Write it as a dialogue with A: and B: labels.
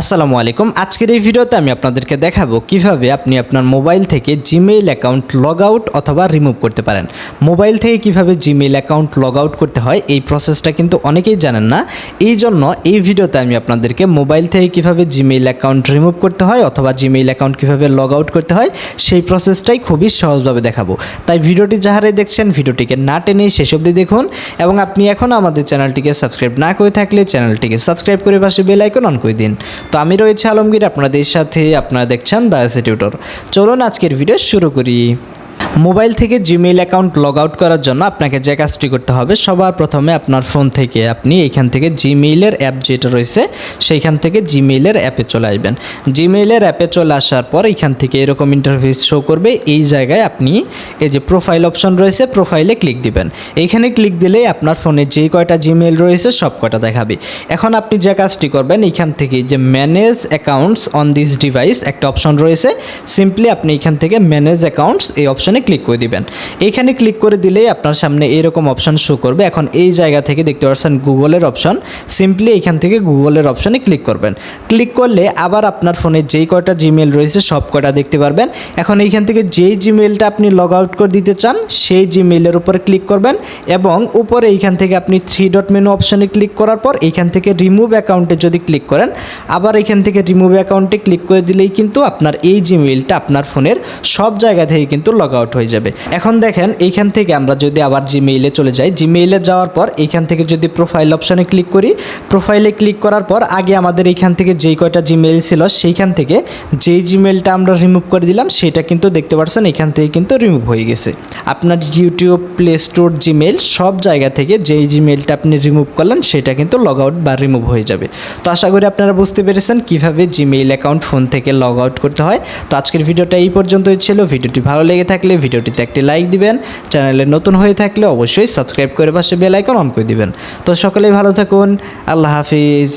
A: আসসালামু আলাইকুম। আজকের এই ভিডিওতে আমি আপনাদেরকে দেখাবো কীভাবে আপনি আপনার মোবাইল থেকে জিমেইল অ্যাকাউন্ট লগ আউট অথবা রিমুভ করতে পারেন। মোবাইল থেকে কীভাবে জিমেইল অ্যাকাউন্ট লগ আউট করতে হয়, এই প্রসেসটা কিন্তু অনেকেই জানেন না। এই জন্য এই ভিডিওতে আমি আপনাদেরকে মোবাইল থেকে কীভাবে জিমেইল অ্যাকাউন্ট রিমুভ করতে হয় অথবা জিমেইল অ্যাকাউন্ট কীভাবে লগ আউট করতে হয়, সেই প্রসেসটাই খুবই সহজভাবে দেখাবো। তাই ভিডিওটি যাহারাই দেখছেন, ভিডিওটিকে না টেনে শেষ অবধি দেখুন এবং আপনি এখন আমাদের চ্যানেলটিকে সাবস্ক্রাইব না করে থাকলে চ্যানেলটিকে সাবস্ক্রাইব করে পাশে বেল আইকন অন করে দিন। তো আমি রয়েছে আলমগীর, আপনাদের সাথে আপনারা দেখছেন দ্য টিউটর চলুন আজকের ভিডিও শুরু করি। মোবাইল থেকে জিমেইল অ্যাকাউন্ট লগ আউট করার জন্য আপনাকে যে কাজটি করতে হবে, সবার প্রথমে আপনার ফোন থেকে আপনি এইখান থেকে জিমেইলের অ্যাপ যেটা রয়েছে, সেইখান থেকে জিমেইলের অ্যাপে চলে আসবেন। জিমেইলের অ্যাপে চলে আসার পর এখান থেকে এরকম ইন্টারফেস শো করবে, এই জায়গায় আপনি এই যে প্রোফাইল অপশন রয়েছে প্রোফাইলে ক্লিক দিবেন। এইখানে ক্লিক দিলেই আপনার ফোনে যে কয়টা জিমেইল রয়েছে, সব কয়টা দেখাবে। এখন আপনি যে কাজটি করবেন এইখান থেকে যে manage accounts on this device একটা অপশন রয়েছে। সিম্পলি আপনি এখান থেকে ম্যানেজ অ্যাকাউন্টস এই অপশনে ক্লিক করে দিবেন। এইখানে ক্লিক করে দিলেই আপনার সামনে এরকম অপশন শো করবে। এখন এই জায়গা থেকে দেখতে পাচ্ছেন গুগলের অপশন সিম্পলি এখান থেকে গুগলের অপশনে ক্লিক করবেন। ক্লিক করলে আবার আপনার ফোনে যেই কয়টা জিমেল রয়েছে সব কয়টা দেখতে পারবেন। এখন এইখান থেকে যেই জিমেলটা আপনি লগ আউট করে দিতে চান, সেই জিমেলের উপরে ক্লিক করবেন এবং উপরে এইখান থেকে আপনি থ্রি ডট মেনু অপশনে ক্লিক করার পর এইখান থেকে রিমুভ অ্যাকাউন্টে যদি ক্লিক করেন, আবার এখান থেকে রিমুভ অ্যাকাউন্টে ক্লিক করে দিলেই কিন্তু আপনার এই জিমেইলটা আপনার ফোনের সব জায়গা থেকে কিন্তু লগ আউট হয়ে যাবে। এখন দেখেন, এইখান থেকে আমরা যদি আবার জিমেইলে চলে যাই। জিমেইলে যাওয়ার পর এইখান থেকে যদি প্রোফাইল অপশানে ক্লিক করি প্রোফাইলে ক্লিক করার পর আগে আমাদের এইখান থেকে যেই কয়টা জিমেইল ছিল, সেইখান থেকে যেই জিমেইলটা আমরা রিমুভ করে দিলাম, সেটা কিন্তু দেখতে পাচ্ছেন এখান থেকে কিন্তু রিমুভ হয়ে গেছে। আপনার ইউটিউব প্লে স্টোর জিমেইল সব জায়গা থেকে যেই জিমেইলটা আপনি রিমুভ করলেন, সেটা কিন্তু লগ আউট বা রিমুভ হয়ে যাবে। তো আশা করি আপনারা বুঝতে পেরেছেন কীভাবে জিমেইল অ্যাকাউন্ট ফোন থেকে লগ আউট করতে হয়। তো আজকের ভিডিওটা এই পর্যন্তই ছিল। ভিডিওটি ভালো লেগে থাকলে ভিডিওটিতে একটি লাইক দিবেন। চ্যানেলে নতুন হয়ে থাকলে অবশ্যই সাবস্ক্রাইব করে পাশে বেল আইকন অন করে দিবেন। তো সকলেই ভালো থাকুন। আল্লাহ হাফিজ।